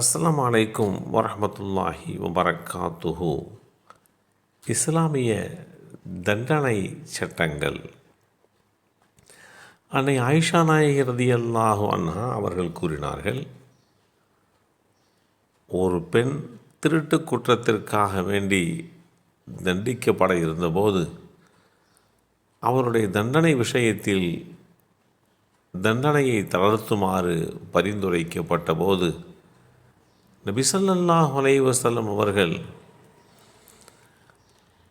அஸ்லாம் அலைக்கும் வரமத்துல்லாஹி வபரக்காத்துஹு. இஸ்லாமிய தண்டனை சட்டங்கள். அன்னை ஆயிஷா நாயகி ரதியல்லாஹு அண்ணா அவர்கள் கூறினார்கள் ஒரு பெண் திருட்டு குற்றத்திற்காக வேண்டி தண்டிக்கப்பட இருந்தபோது அவருடைய தண்டனை விஷயத்தில் தண்டனையை தளர்த்துமாறு பரிந்துரைக்கப்பட்ட போது நபிசல்லாஹ் வலைவசல்லம் அவர்கள்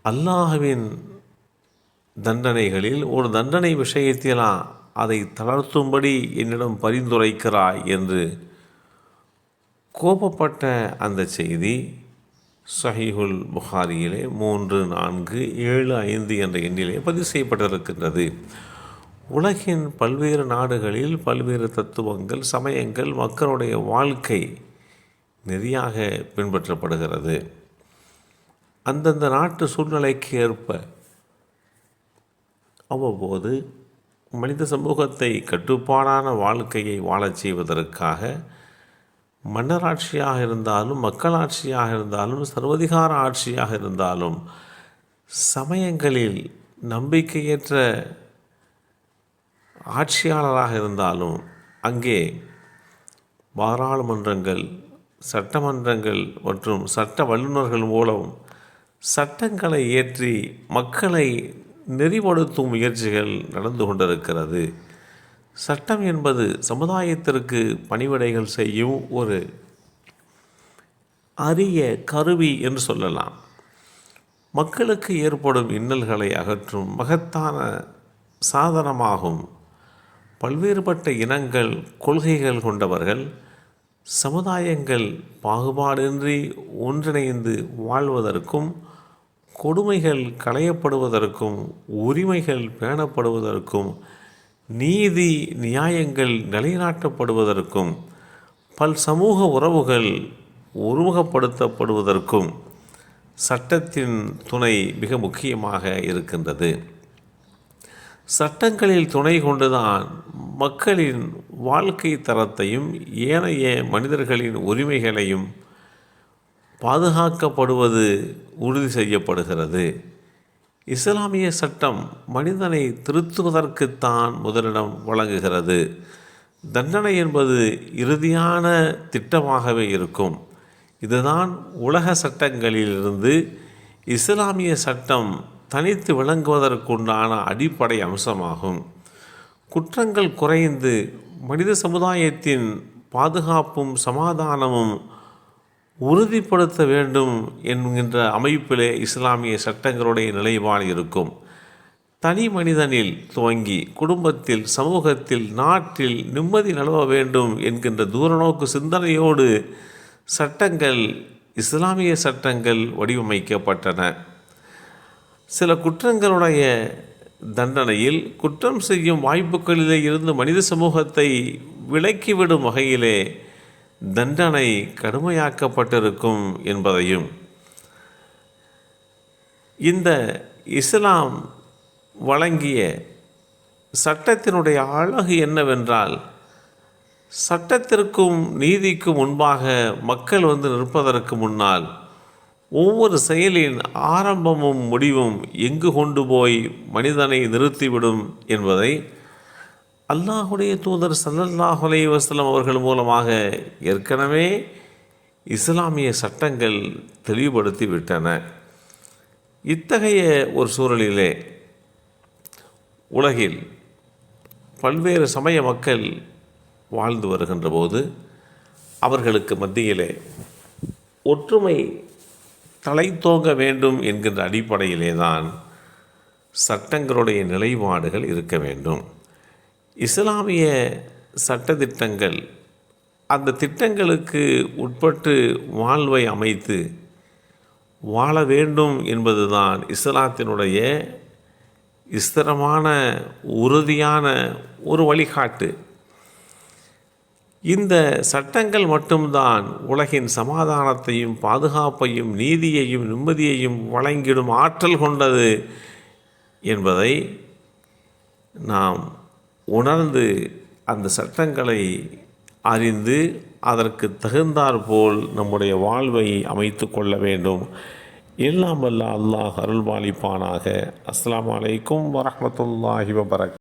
அல்லாஹுவின் தண்டனைகளில் ஒரு தண்டனை விஷயத்திலாம் அதை தளர்த்தும்படி என்னிடம் பரிந்துரைக்கிறாய் என்று கோபப்பட்ட அந்த செய்தி சஹிஹுல் புகாரியிலே மூன்று நான்கு ஏழு ஐந்து என்ற எண்ணிலே பதிவு செய்யப்பட்டிருக்கின்றது. உலகின் பல்வேறு நாடுகளில் பல்வேறு தத்துவங்கள் சமயங்கள் மக்களுடைய வாழ்க்கை நெறியாக பின்பற்றப்படுகிறது. அந்தந்த நாட்டு சூழ்நிலைக்கு ஏற்ப அவ்வப்போது மனித சமூகத்தை கட்டுப்பாடான வாழ்க்கையை வாழச் செய்வதற்காக மன்னராட்சியாக இருந்தாலும் மக்களாட்சியாக இருந்தாலும் சர்வதிகார ஆட்சியாக இருந்தாலும் சமயங்களில் நம்பிக்கையற்ற ஆட்சியாளராக இருந்தாலும் அங்கே பாராளுமன்றங்கள் சட்டமன்றங்கள் மற்றும் சட்ட வல்லுநர்கள் மூலம் சட்டங்களை இயற்றி மக்களை நெறிப்படுத்தும் முயற்சிகள் நடந்து கொண்டிருக்கிறது. சட்டம் என்பது சமுதாயத்திற்கு பணிவிடைகள் செய்யும் ஒரு அரிய கருவி என்று சொல்லலாம். மக்களுக்கு ஏற்படும் இன்னல்களை அகற்றும் மகத்தான சாதனமாகும். பல்வேறுபட்ட இனங்கள் கொள்கைகள் கொண்டவர்கள் சமுதாயங்கள் பாகுபாடின்றி ஒன்றிணைந்து வாழ்வதற்கும் கொடுமைகள் களையப்படுவதற்கும் உரிமைகள் பேணப்படுவதற்கும் நீதி நியாயங்கள் நிலைநாட்டப்படுவதற்கும் பல் சமூக உறவுகள் உருவகப்படுத்தப்படுவதற்கும் சட்டத்தின் துணை மிக முக்கியமாக இருக்கின்றது. சட்டங்களில் துணை கொண்டுதான் மக்களின் வாழ்க்கை தரத்தையும் ஏனைய மனிதர்களின் உரிமைகளையும் பாதுகாக்கப்படுவது உறுதி செய்யப்படுகிறது. இஸ்லாமிய சட்டம் மனிதனை திருத்துவதற்குத்தான் முதலிடம் வழங்குகிறது. தண்டனை என்பது இறுதியான திட்டமாகவே இருக்கும். இதுதான் உலக சட்டங்களிலிருந்து இஸ்லாமிய சட்டம் தனித்து விளங்குவதற்குண்டான அடிப்படை அம்சமாகும். குற்றங்கள் குறைந்து மனித சமுதாயத்தின் பாதுகாப்பும் சமாதானமும் உறுதிப்படுத்த வேண்டும் என்கின்ற அமைப்பிலே இஸ்லாமிய சட்டங்களுடைய நிலைப்பாடு இருக்கும். தனி மனிதனில் துவங்கி குடும்பத்தில் சமூகத்தில் நாட்டில் நிம்மதி நிலவ வேண்டும் என்கின்ற தூரநோக்கு சிந்தனையோடு சட்டங்கள் இஸ்லாமிய சட்டங்கள் வடிவமைக்கப்பட்டன. சில குற்றங்களுடைய தண்டனையில் குற்றம் செய்யும் வாய்ப்புகளிலே இருந்து மனித சமூகத்தை விலக்கிவிடும் வகையிலே தண்டனை கடுமையாக்கப்பட்டிருக்கும் என்பதையும் இந்த இஸ்லாம் வழங்கிய சட்டத்தினுடைய அழகு என்னவென்றால் சட்டத்திற்கும் நீதிக்கும் முன்பாக மக்கள் வந்து நிற்பதற்கு முன்னால் ஒவ்வொரு செயலின் ஆரம்பமும் முடிவும் எங்கு கொண்டு போய் மனிதனை நிறுத்திவிடும் என்பதை அல்லாஹுடைய தூதர் சல்லல்லாஹ் அலைவாஸ்லம் அவர்கள் மூலமாக ஏற்கனவே இஸ்லாமிய சட்டங்கள் தெளிவுபடுத்தி விட்டன. இத்தகைய ஒரு சூழலிலே உலகில் பல்வேறு சமய மக்கள் வாழ்ந்து வருகின்ற போது அவர்களுக்கு மத்தியிலே ஒற்றுமை தலைத்தோங்க வேண்டும் என்கின்ற அடிப்படையிலே தான் சட்டங்களுடைய நிலைப்பாடுகள் இருக்க வேண்டும். இஸ்லாமிய சட்டத்திட்டங்கள் அந்த திட்டங்களுக்கு உட்பட்டு வாழ்வை அமைத்து வாழ வேண்டும் என்பதுதான் இஸ்லாத்தினுடைய ஸ்திரமான உறுதியான ஒரு வழிகாட்டு. இந்த சட்டங்கள் மட்டும்தான் உலகின் சமாதானத்தையும் பாதுகாப்பையும் நீதியையும் நிம்மதியையும் வழங்கிடும் ஆற்றல் கொண்டது என்பதை நாம் உணர்ந்து அந்த சட்டங்களை அறிந்து அதற்கு தகுந்தாற்போல் நம்முடைய வாழ்வை அமைத்து கொள்ள வேண்டும். எல்லாம் வல்ல அல்லாஹ் அருள்பாலிப்பானாக அஸ்லாம் அலைக்கும் வரமத்துல்லாஹி வபரக்